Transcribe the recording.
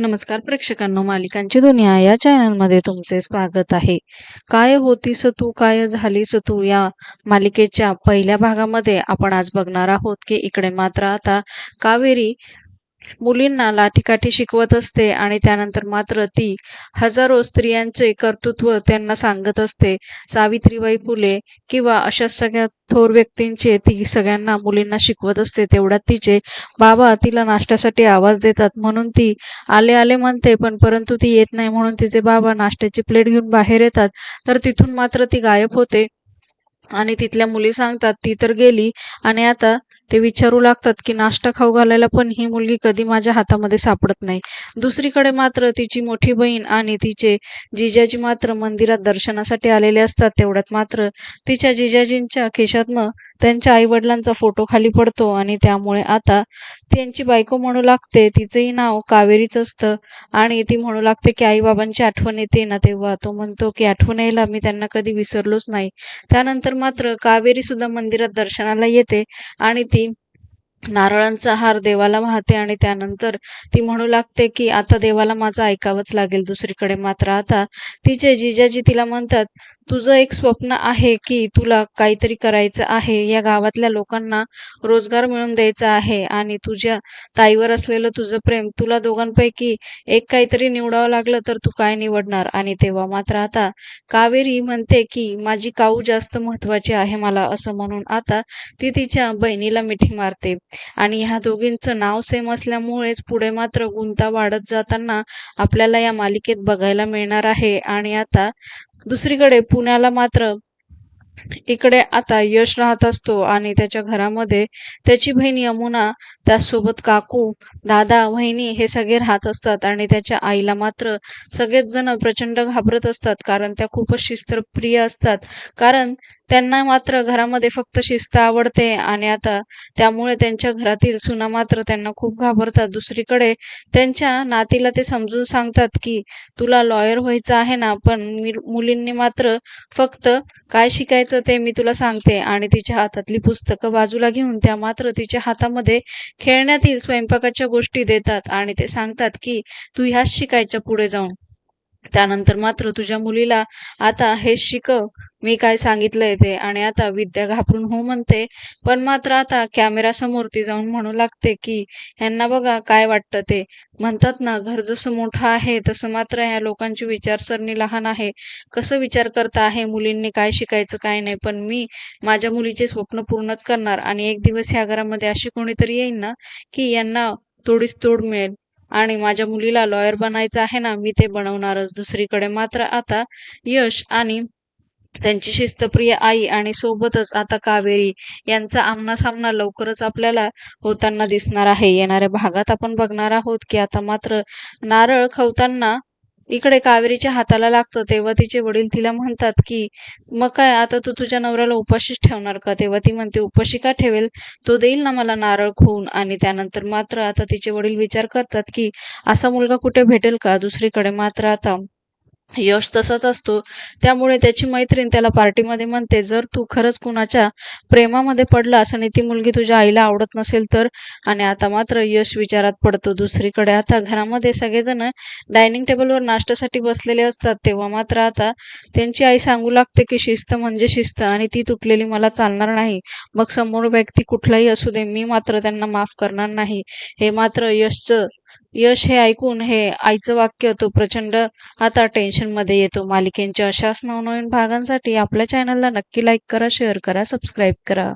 नमस्कार प्रेक्षकांनो मालिकांची दुनिया या चॅनलमध्ये तुमचे स्वागत आहे. काय होतीस तू? काय झालीस तू? या मालिकेच्या पहिल्या भागामध्ये आपण आज बघणार आहोत की इकडे मात्र आता कावेरी मुलींना लाठीकाठी शिकवत असते आणि त्यानंतर मात्र ती हजारो स्त्रियांचे कर्तृत्व त्यांना सांगत असते. सावित्रीबाई फुले किंवा अशा सगळ्या थोर व्यक्तींचे ती सगळ्यांना मुलींना शिकवत असते तेवढ्यात तिचे बाबा तिला नाश्त्यासाठी आवाज देतात. म्हणून ती आले आले म्हणते पण परंतु ती येत नाही म्हणून तिचे बाबा नाश्त्याची प्लेट घेऊन बाहेर येतात. तर तिथून मात्र ती गायब होते आणि तिथल्या मुली सांगतात ती तर गेली आणि आता ते विचारू लागतात की नाश्ता खाऊ घालायला पण ही मुलगी कधी माझ्या हातामध्ये सापडत नाही. दुसरीकडे मात्र तिची मोठी बहीण आणि तिचे जिजाजी मात्र मंदिरात दर्शनासाठी आलेले असतात. तेवढ्यात मात्र तिच्या जिजाजींच्या खिशातनं त्यांच्या आईवडिलांचा फोटो खाली पडतो आणि त्यामुळे आता त्यांची बायको म्हणू लागते. तिचंही नाव कावेरीच असतं आणि ती म्हणू लागते की आई बाबांची आठवण येते ना तेव्हा. तो म्हणतो की आठवण यायला मी त्यांना कधी विसरलोच नाही. त्यानंतर मात्र कावेरी सुद्धा मंदिरात दर्शनाला येते आणि ती नारळांचा हार देवाला वाहते आणि त्यानंतर ती म्हणू लागते की आता देवाला माझं ऐकावंच लागेल दुसरीकडे. मात्र आता तिचे जिजाजी तिला म्हणतात तुझं एक स्वप्न आहे की तुला काहीतरी करायचं आहे. या गावातल्या लोकांना रोजगार मिळवून द्यायचा आहे आणि तुझ्या ताईवर असलेलं तुझं प्रेम तुला दोघांपैकी एक काहीतरी निवडावं लागलं तर तू काय निवडणार? आणि तेव्हा मात्र आता कावेरी म्हणते की माझी काऊ जास्त महत्वाची आहे मला असं म्हणून आता ती तिच्या बहिणीला मिठी मारते. आणि ह्या दोघींचं नाव सेम असल्यामुळेच पुढे मात्र गुंता वाढत जाताना आपल्याला या मालिकेत बघायला मिळणार आहे. आणि आता दुसरीकडे पुण्याला मात्र इकडे आता यश राहत असतो आणि त्याच्या घरामध्ये त्याची बहीण यमुना त्यासोबत काकू दादा वहिनी हे सगळे राहत असतात आणि त्याच्या आईला मात्र सगळेच जण प्रचंड घाबरत असतात कारण त्या खूपच शिस्तप्रिय असतात. कारण त्यांना मात्र घरामध्ये फक्त शिस्त आवडते आणि आता त्यामुळे त्यांच्या घरातील सुना मात्र त्यांना खूप घाबरतात. दुसरीकडे त्यांच्या नातीला ते समजून सांगतात की तुला लॉयर व्हायचं आहे ना पण मुलींनी मात्र फक्त काय शिकायचं ते मी तुला सांगते. आणि तिच्या हातातली पुस्तकं बाजूला घेऊन त्या मात्र तिच्या हातामध्ये खेळण्यातील स्वयंपाकाच्या गोष्टी देतात. आणि ते सांगतात की तू ह्याच शिकायच्या पुढे जाऊन. त्यानंतर मात्र तुझ्या मुलीला आता हे शिकव. मी काय सांगितलंय ते आणि आता विद्या घाबरून हो म्हणते. पण मात्र आता कॅमेरा समोर ती जाऊन म्हणू लागते की यांना बघा काय वाटतं ते. म्हणतात ना घर जसं मोठं आहे तसं मात्र या लोकांची विचारसरणी लहान आहे. कसं विचार करता आहे? मुलींनी काय शिकायचं काय नाही. पण मी माझ्या मुलीचे स्वप्न पूर्णच करणार आणि एक दिवस ह्या घरामध्ये अशी कोणीतरी येईल ना की यांना थोडीच तोड मिळेल. आणि माझ्या मुलीला लॉयर बनायचं आहे ना मी ते बनवणारच. दुसरीकडे मात्र आता यश आणि त्यांची शिस्तप्रिय आई आणि सोबतच आता कावेरी यांचा आमना सामना लवकरच आपल्याला होताना दिसणार आहे. येणाऱ्या भागात आपण बघणार आहोत की आता मात्र नारळ खवताना इकडे कावेरीच्या हाताला लागतं तेव्हा तिचे वडील तिला म्हणतात की मग काय आता तू तुझ्या नवऱ्याला उपाशीच ठेवणार का? तेव्हा ती म्हणते उपाशी का ठेवेल? तो देईल ना मला नारळ खून. आणि त्यानंतर मात्र आता तिचे वडील विचार करतात की असा मुलगा कुठे भेटेल का? दुसरीकडे मात्र आता यश तसाच असतो. त्यामुळे त्याची मैत्रीण त्याला पार्टीमध्ये म्हणते जर तू खरंच कुणाच्या प्रेमामध्ये पडलास आणि ती मुलगी तुझ्या आईला आवडत नसेल तर आणि आता मात्र यश विचारात पडतो दुसरीकडे. आता घरामध्ये सगळेजण डायनिंग टेबलवर नाश्त्यासाठी बसलेले असतात. तेव्हा मात्र आता त्यांची आई सांगू लागते की शिस्त म्हणजे शिस्त आणि ती तुटलेली मला चालणार नाही. मग समोर व्यक्ती कुठलाही असू दे मी मात्र त्यांना माफ करणार नाही. हे मात्र यशचं यश हे ऐकून हे आईचं वाक्य तो प्रचंड आता टेन्शनमध्ये येतो. मालिकेंच्या अशाच नवनवीन भागांसाठी आपल्या चॅनलला नक्की लाईक करा शेअर करा सबस्क्राईब करा.